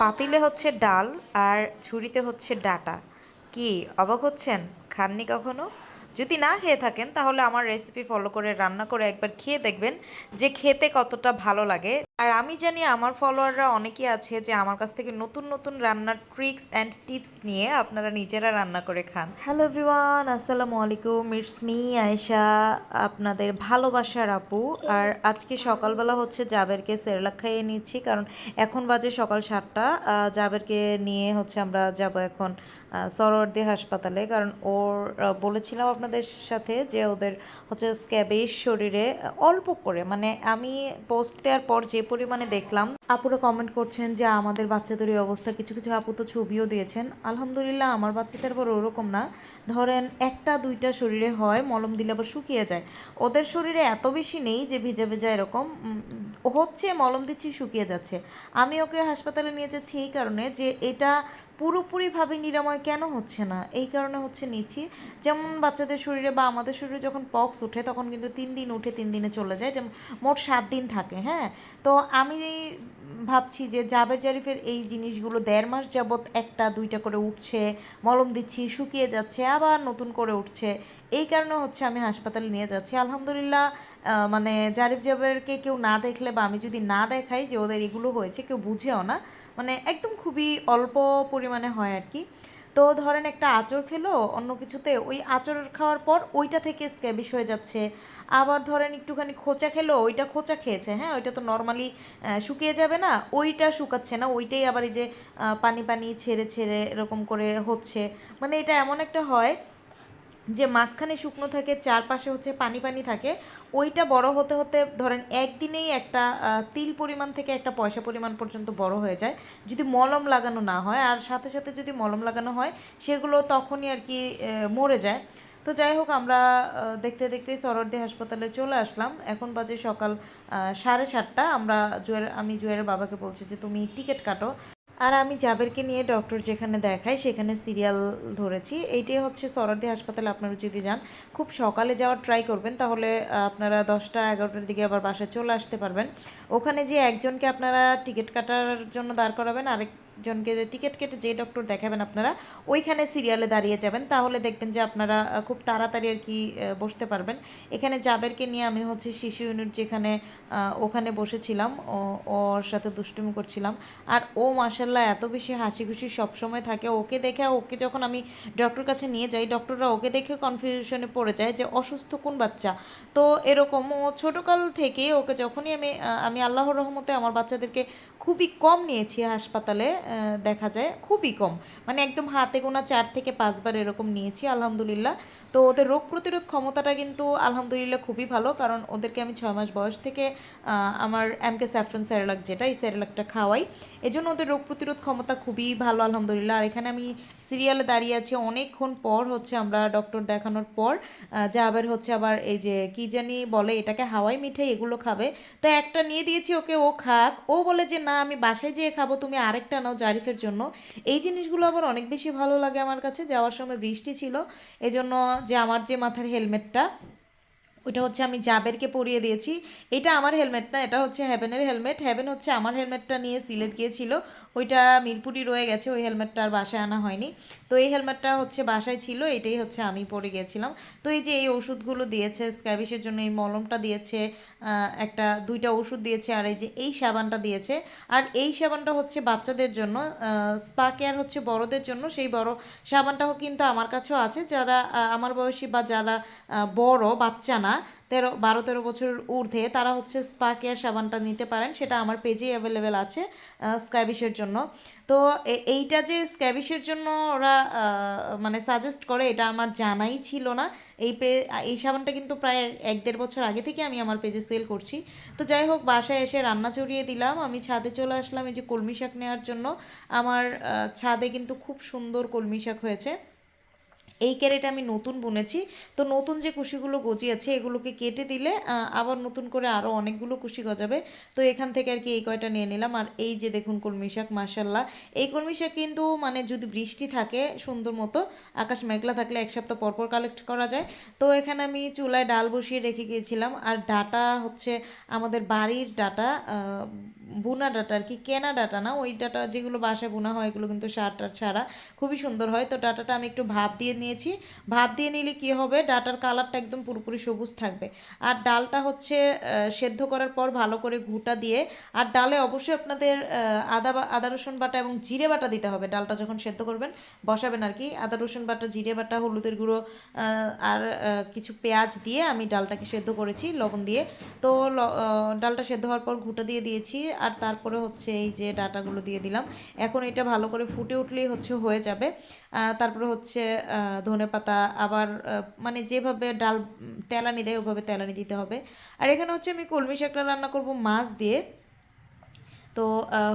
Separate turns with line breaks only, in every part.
পাতিলে হচ্ছে ডাল আর ছুরিতে হচ্ছে ডাটা। কি, অবাক হচ্ছেন? খাননি কখনো? যদি না খেয়ে থাকেন, তাহলে আমার রেসিপি ফলো করে, রান্না করে একবার খেয়ে দেখবেন যে খেতে কতটা ভালো লাগে। আর আমি জানি আমার ফলোয়াররা অনেকেই আছে যে আমার কাছ থেকে নতুন নতুন রান্নার ট্রিক্স অ্যান্ড টিপস নিয়ে আপনারা নিজেরা রান্না করে খান। হ্যালো এভরিওয়ান আসসালামু আলাইকুম। ইটস মি আয়েশা আপনাদের ভালোবাসার আপু। আর আজকে সকালবেলা হচ্ছে জাবেরকে সেরলাক খাইয়ে নিচ্ছি, কারণ এখন বাজে সকাল সাতটা। জাবেরকে নিয়ে হচ্ছে আমরা যাব এখন সরোয়ার্দি হাসপাতালে, কারণ ওর বলেছিলাম আপনাদের সাথে যে ওদের হচ্ছে স্ক্যাবেজ শরীরে অল্প করে মানে আমি পোস্ট দেওয়ার পর যে পরিমাণে দেখলাম। আপুরা কমেন্ট করছেন যে, আমাদের বাচ্চাদের এই অবস্থা। কিছু কিছু আপু তো ছবিও দিয়েছেন। আলহামদুলিল্লাহ, আমার বাচ্চাদের আবার ওরকম না। ধরেন, একটা দুইটা শরীরে হয়, মলম দিলে আবার শুকিয়ে যায়। ওদের শরীরে এত বেশি নেই যে, ভিজে ভেজা এরকম। হচ্ছে মলম দিচ্ছি, শুকিয়ে যাচ্ছে। আমি ওকে হাসপাতালে নিয়ে যাচ্ছি এই কারণে যে, এটা পুরোপুরিভাবে নিরাময় কেন হচ্ছে না? এই কারণে হচ্ছে নিচ্ছি যেমন বাচ্চাদের শরীরে বা আমাদের শরীরে যখন পক্স উঠে তখন কিন্তু তিন দিন উঠে তিন দিনে চলে যায়। যেমন মোট সাত দিন থাকে হ্যাঁ? তো আমি ভাবছি যে জাবের জারিফের এই জিনিসগুলো দেড় মাস যাবৎ একটা, দুইটা করে উঠছে, মলম দিচ্ছি, শুকিয়ে যাচ্ছে, আবার নতুন করে উঠছে। এই কারণে হচ্ছে আমি হাসপাতালে নিয়ে যাচ্ছি। আলহামদুলিল্লাহ মানে জারিফ জাবেরকে কেউ না দেখলে বা আমি যদি না দেখাই যে ওদের এগুলো হয়েছে, কেউ বুঝেও না। মানে একদম খুবই অল্প পরিমাণে হয় আর কি। তো ধরেন একটা আঁচড় খেলো, অন্য কিছুতে ওই আঁচড় খাওয়ার পর ওইটা থেকে স্ক্যাবিশ হয়ে যাচ্ছে। আবার ধরেন একটুখানি খোঁচা খেলো, ওইটা খোঁচা খেয়েছে হ্যাঁ? ওইটা তো নর্মালি শুকিয়ে যাবে না, ওইটা শুকাচ্ছে না, ওইটাই আবার এই যে পানি পানি ছেড়ে ছেড়ে এরকম করে হচ্ছে। মানে এটা এমন একটা হয় যে মাঝখানে শুকনো থাকে, চারপাশে হচ্ছে পানি পানি থাকে, ওইটা বড় হতে হতে ধরেন একদিনেই একটা তিল পরিমাণ থেকে একটা পয়সা পরিমাণ পর্যন্ত বড় হয়ে যায়। যদি মলম লাগানো না হয়, আর সাথে সাথে যদি মলম লাগানো হয়, সেগুলো তখনই আর কি মরে যায়। তো যাই হোক, আমরা দেখতে দেখতে সরদ্দি হাসপাতালে চলে আসলাম। এখন বাজে সকাল সাড়ে সাতটা। আমরা জুয়ের, আমি জুয়ের বাবাকে বলছি যে, তুমি টিকিট কাটো। আর আমি জাবেরকে নিয়ে ডক্টর যেখানে দেখাই, সেখানে সিরিয়াল ধরেছি। এইটাই হচ্ছে সরারদি হাসপাতালে আপনারা যদি যান, খুব সকালে যাওয়ার ট্রাই করবেন, তাহলে আপনারা দশটা এগারোটার দিকে আবার বাসায় চলে আসতে পারবেন। ওখানে যে একজনকে আপনারা টিকিট কাটার জন্য দাঁড় করাবেন আরেকজনকে টিকিট কেটে যে ডক্টর দেখাবেন আপনারা, ওইখানে সিরিয়ালে দাঁড়িয়ে যাবেন। তাহলে দেখবেন যে আপনারা খুব তাড়াতাড়ি আর কি বসতে পারবেন। এখানে জাবেরকে নিয়ে আমি হচ্ছে শিশু ইউনিট যেখানে ওখানে বসেছিলাম ওর সাথে দুষ্টুমি করছিলাম। আর ও মাসাল্লাহ এত বেশি হাসি খুশি সবসময় থাকে। ওকে দেখে, ওকে যখন আমি ডক্টর কাছে নিয়ে যাই ডক্টররা ওকে দেখে কনফিউশনে পড়ে যায় যে অসুস্থ কোন বাচ্চা? তো এরকম ও ছোটোকাল থেকে ওকে যখনই আমি আমি আল্লাহর রহমতে আমার বাচ্চাদেরকে খুবই কম নিয়েছি হাসপাতালে দেখা যায়, খুবই কম। মানে একদম হাতে গোনা চার থেকে পাঁচবার এরকম নিয়েছি, আলহামদুলিল্লাহ। তো ওদের রোগ প্রতিরোধ ক্ষমতাটা কিন্তু আলহামদুলিল্লাহ খুবই ভালো, কারণ ওদেরকে আমি ছয় মাস বয়স থেকে আমার এমকে স্যাফরন স্যারেলাক যেটা, এই স্যারেলাকটা খাওয়াই। এজন্য ওদের রোগ প্রতিরোধ ক্ষমতা খুবই ভালো, আলহামদুলিল্লাহ। আর এখানে আমি সিরিয়ালে দাঁড়িয়ে আছি। অনেকক্ষণ পর হচ্ছে আমরা ডক্টর দেখানোর পর যে যা আবার হচ্ছে আবার এই যে কি জানি বলে এটাকে হাওয়াই মিঠাই এগুলো খাবে। তো একটা নিয়ে দিয়েছি, ওকে ও খাক। ও বলে যে, না, আমি বাসায় যেয়ে খাব, তুমি আরেকটা নাও জারিফের জন্য। এই জিনিসগুলো আবার অনেক বেশি ভালো লাগে আমার কাছে। যাওয়ার সময় বৃষ্টি ছিল, এজন্য যে আমার যে মাথার হেলমেটটা ওইটা হচ্ছে আমি জাবেরকে পরিয়ে দিয়েছি। এটা আমার হেলমেট না, এটা হচ্ছে হ্যাভেনের হেলমেট। হ্যাভেন হচ্ছে আমার হেলমেটটা নিয়ে সিলেট গিয়েছিল। ওইটা মিরপুরি রয়ে গেছে, ওই হেলমেটটা আর বাসায় আনা হয়নি। তো এই হেলমেটটা হচ্ছে বাসায় ছিল, এটাই হচ্ছে আমি পরে গিয়েছিলাম। তো এই যে এই ওষুধগুলো দিয়েছে, স্ক্যাবিসের জন্য এই মলমটা দিয়েছে একটা, দুইটা ওষুধ দিয়েছে আর এই যে এই সাবানটা দিয়েছে। আর এই সাবানটা হচ্ছে বাচ্চাদের জন্য স্পা কেয়ার হচ্ছে বড়দের জন্য। সেই বড় সাবানটাও কিন্তু আমার কাছেও আছে। যারা আমার বয়সী বা যারা বড়, বাচ্চা না তেরো, বারো, তেরো বছর ঊর্ধ্বে তারা হচ্ছে স্পা কেয়ার সাবানটা নিতে পারেন, সেটা আমার পেজেই অ্যাভেলেবেল আছে স্ক্যাবিশের জন্য। তো এইটা যে স্ক্যাবিশের জন্য ওরা মানে সাজেস্ট করে, এটা আমার জানাই ছিল না। এই পে, এই সাবানটা কিন্তু প্রায় এক দেড় বছর আগে থেকে আমি আমার পেজে সেল করছি। তো যাই হোক, বাসায় এসে রান্না চড়িয়ে দিলাম, আমি ছাদে চলে আসলাম এই যে কলমি শাক নেওয়ার জন্য। আমার ছাদে কিন্তু খুব সুন্দর কলমি শাক হয়েছে। এই ক্যারেটে আমি নতুন বুনেছি। তো নতুন যে কুশিগুলো গজিয়েছে, এগুলোকে কেটে দিলে আবার নতুন করে আরও অনেকগুলো কুশি গজাবে। তো এখান থেকে আর কি এই কয়টা নিয়ে নিলাম। আর এই যে দেখুন কলমি শাক মাসাল্লাহ এই কলমি শাক কিন্তু মানে যদি বৃষ্টি থাকে সুন্দর মতো, আকাশ মেঘলা থাকলে এক সপ্তাহ পর পর কালেক্ট করা যায়। তো এখানে আমি চুলায় ডাল বসিয়ে রেখে গিয়েছিলাম। আর ডাটা হচ্ছে আমাদের বাড়ির ডাটা বুনা ডাটা আর কি, কেনা ডাটা না? ওই ডাটা যেগুলো বাসায় বোনা হয়, এগুলো কিন্তু সার টার ছাড়া খুবই সুন্দর হয়। তো ডাটাটা আমি একটু ভাপ দিয়ে নিয়েছি। ভাপ দিয়ে নিলে কি হবে? ডাটার কালারটা একদম পুরোপুরি সবুজ থাকবে। আর ডালটা হচ্ছে সেদ্ধ করার পর ভালো করে ঘুটা দিয়ে, আর ডালে অবশ্যই আপনাদের আদা আদা, রসুন বাটা এবং জিরে বাটা দিতে হবে। ডালটা যখন সেদ্ধ করবেন, বসাবেন আর কি। আদা, রসুন বাটা, জিরে বাটা, হলুদের গুঁড়ো আর কিছু পেঁয়াজ দিয়ে আমি ডালটাকে সেদ্ধ করেছি, লবণ দিয়ে। তো ডালটা সেদ্ধ হওয়ার পর ঘুটা দিয়ে দিয়েছি। আর তারপরে হচ্ছে এই যে ডাটাগুলো দিয়ে দিলাম। এখন এটা ভালো করে ফুটে উঠলেই হচ্ছে হয়ে যাবে। তারপরে হচ্ছে ধনে পাতা আবার মানে যেভাবে ডাল, তেলানি দেয় ওভাবে তেলানি দিতে হবে। আর এখানে হচ্ছে আমি কলমি শাকটা রান্না করব মাছ দিয়ে। তো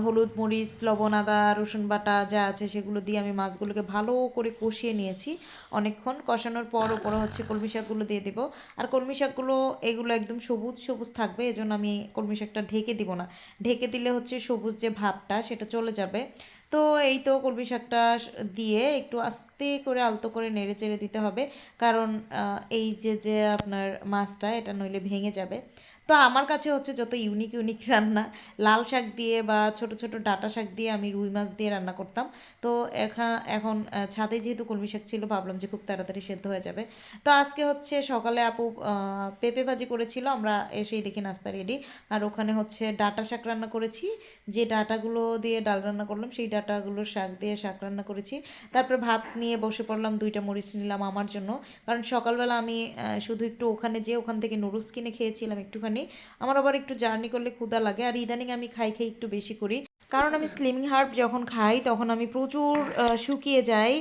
হলুদ, মরিচ, লবণ, আদা, রসুন বাটা যা আছে সেগুলো দিয়ে আমি মাছগুলোকে ভালো করে কষিয়ে নিয়েছি। অনেকক্ষণ কষানোর পর ওপরে হচ্ছে কলমি শাকগুলো দিয়ে দেবো। আর কলমি শাকগুলো, এগুলো একদম সবুজ সবুজ থাকবে, এজন্য আমি কলমি শাকটা ঢেকে দিব না। ঢেকে দিলে হচ্ছে সবুজ যে ভাবটা সেটা চলে যাবে। তো এই তো কলমি শাকটা দিয়ে একটু আস্তে করে আলতো করে নেড়ে চেড়ে দিতে হবে। কারণ এই যে যে আপনার মাছটা, এটা নইলে ভেঙে যাবে। তো আমার কাছে হচ্ছে যত ইউনিক ইউনিক রান্না, লাল শাক দিয়ে বা ছোট ছোট ডাটা শাক দিয়ে আমি রুই মাছ দিয়ে রান্না করতাম। তো এখন ছাদে যেহেতু কলমি শাক ছিল, ভাবলাম যে খুব তাড়াতাড়ি সেদ্ধ হয়ে যাবে। তো আজকে হচ্ছে সকালে আপু পেঁপে ভাজি করেছিল, আমরা এসেই দেখি নাস্তা রেডি আর ওখানে হচ্ছে ডাটা শাক রান্না করেছি, যে ডাটাগুলো দিয়ে ডাল রান্না করলাম, সেই ডাটাগুলোর শাক দিয়ে শাক রান্না করেছি। তারপরে ভাত নিয়ে বসে পড়লাম, দুইটা মরিচ নিলাম আমার জন্য। কারণ সকালবেলা আমি শুধু একটু ওখানে যেয়ে ওখান থেকে নুডলস কিনে খেয়েছিলাম একটুখানি। আমার আবার একটু জার্নি করলে ক্ষুধা লাগে। আর ইদানিং আমি খাই খাই একটু বেশি করি। কারণ আমি স্লিমিং হার্ব যখন খাই, তখন আমি প্রচুর শুকিয়ে যাই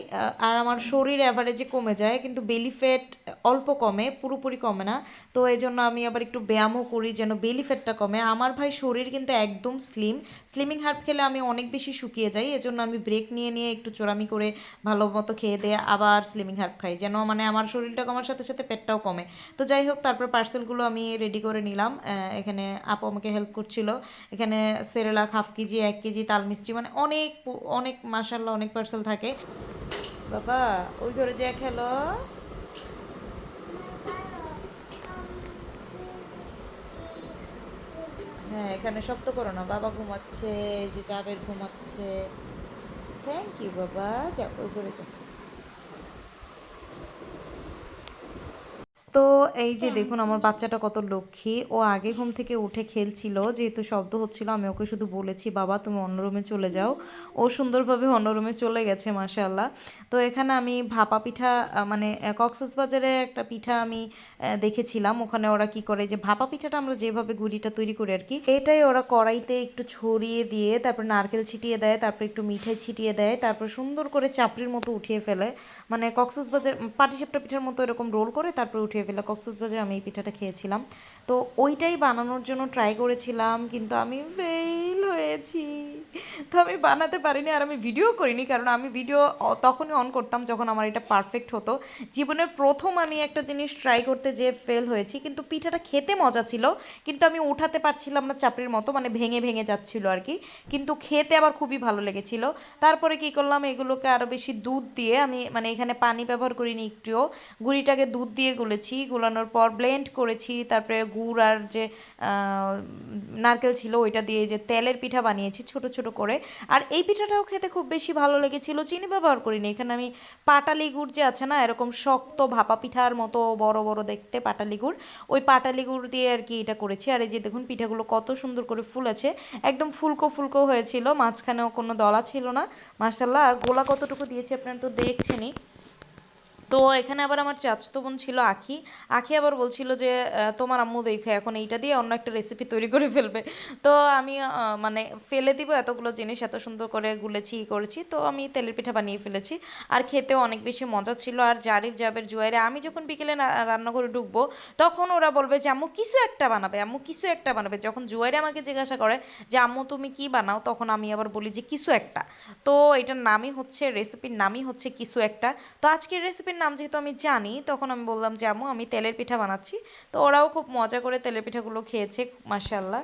আর আমার শরীর অ্যাভারেজে কমে যায়, কিন্তু বেলি ফ্যাট অল্প কমে, পুরোপুরি কমে না। তো এই জন্য আমি আবার একটু ব্যায়ামও করি যেন বেলি ফ্যাটটা কমে। আমার ভাই শরীর কিন্তু একদম স্লিম স্লিমিং হার্ব খেলে আমি অনেক বেশি শুকিয়ে যাই, এজন্য আমি ব্রেক নিয়ে নিয়ে একটু চোরামি করে ভালো মতো খেয়ে দিয়ে আবার স্লিমিং হার্ব খাই যেন মানে আমার শরীরটা কমার সাথে সাথে পেটটাও কমে। তো যাই হোক, তারপর পার্সেলগুলো আমি রেডি করে নিলাম। এখানে আপু আমাকে হেল্প করছিল। এখানে সেরেলাক হাফ কেজি, এক কেজি তাল মিষ্টি মানে অনেক অনেক মাসাল্লাহ অনেক পার্সেল থাকে। বাবা, ওই ঘরে যে খেলো। হ্যাঁ এখানে শক্ত করো না। বাবা ঘুমাচ্ছে যে জাবের ঘুমাচ্ছে। থ্যাংক ইউ বাবা। যাও, ওই ঘরে যাও। তো এই যে দেখুন আমার বাচ্চাটা কত লক্ষ্মী। ও আগে ঘুম থেকে উঠে খেলছিল যেহেতু শব্দ হচ্ছিল আমি ওকে শুধু বলেছি বাবা তুমি অন্য রুমে চলে যাও। ও সুন্দরভাবে অন্য রুমে চলে গেছে মাশাল্লাহ তো এখানে আমি ভাপা পিঠা মানে কক্সেস বাজারে একটা পিঠা আমি দেখেছিলাম। ওখানে ওরা কি করে যে ভাপা পিঠাটা আমরা যেভাবে গুড়িটা তৈরি করি আর কি এটাই ওরা কড়াইতে একটু ছড়িয়ে দিয়ে তারপর নারকেল ছিটিয়ে দেয় তারপর একটু মিঠাই ছিটিয়ে দেয় তারপর সুন্দর করে চাপড়ির মতো উঠিয়ে ফেলে। মানে কক্সেস বাজার পাটিসাপটা পিঠার মতো এরকম রোল করে তারপর উঠিয়ে ফেলে কক্সেস বাজারে আমি এই পিঠাটা খেয়েছিলাম। তো ওইটাই বানানোর জন্য ট্রাই করেছিলাম, কিন্তু আমি ফেল হয়েছি। তো আমি বানাতে পারিনি আর আমি ভিডিও করিনি, কারণ আমি ভিডিও তখনই অন করতাম যখন আমার এটা পারফেক্ট হতো। জীবনের প্রথম আমি একটা জিনিস ট্রাই করতে যে ফেল হয়েছি, কিন্তু পিঠাটা খেতে মজা ছিল, কিন্তু আমি উঠাতে পারছিলাম না চাপড়ির মতো মানে ভেঙে ভেঙে যাচ্ছিল আর কি। কিন্তু খেতে আবার খুবই ভালো লেগেছিল। তারপরে কি করলাম, এগুলোকে আরও বেশি দুধ দিয়ে আমি মানে এখানে পানি ব্যবহার করিনি একটুও, গুঁড়িটাকে দুধ দিয়ে গুলেছি। গুলানোর পর ব্লেন্ড করেছি, তারপরে গুড় আর যে নারকেল ছিল ওইটা দিয়ে যে তেলের পিঠা বানিয়েছি ছোট ছোট করে। আর এই পিঠাটাও খেতে খুব বেশি ভালো লেগেছিল, চিনি ব্যবহার করিনি। এখানে আমি পাটালি গুড় যে আছে না, এরকম শক্ত ভাপা পিঠার মতো বড় বড় দেখতে পাটালি গুড়, ওই পাটালি গুড় দিয়ে আর কি এটা করেছি। আর এই যে দেখুন পিঠাগুলো কত সুন্দর করে ফুলেছে, একদম ফুলকো ফুলকো হয়েছিল, মাঝখানেও কোনো দলা ছিল না মার্শাল্লাহ আর গোলা কতটুকু দিয়েছি আপনারা তো দেখছেনই। তো এখানে আবার আমার চাচতো বোন ছিল আখি। আখি আবার বলছিল যে তোমার আম্মু দেখে, এখন এইটা দিয়ে অন্য একটা রেসিপি তৈরি করে ফেলবে। তো আমি মানে ফেলে দিব এতগুলো জিনিস, এত সুন্দর করে গুলেছি, ই করেছি। তো আমি তেলের পিঠা বানিয়ে ফেলেছি। আর খেতেও অনেক বেশি মজা ছিল। আর জারিফ জাবের জুয়ারে আমি যখন বিকেলে রান্নাঘরে ঢুকবো, তখন ওরা বলবে যে, আম্মু, কিছু একটা বানাবে, আম্মু, কিছু একটা বানাবে। যখন জুয়ারে আমাকে জিজ্ঞাসা করে যে, আম্মু, তুমি কি বানাও? তখন আমি আবার বলি যে, কিছু একটা। তো এটার নামই হচ্ছে রেসিপির নামই হচ্ছে, কিছু একটা। তো আজকের রেসিপির নাম যেহেতু আমি জানি, তখন আমি বললাম যে আমি তেলের পিঠা বানাচ্ছি। তো ওরাও খুব মজা করে তেলের পিঠাগুলো খেয়েছে মাসাল্লাহ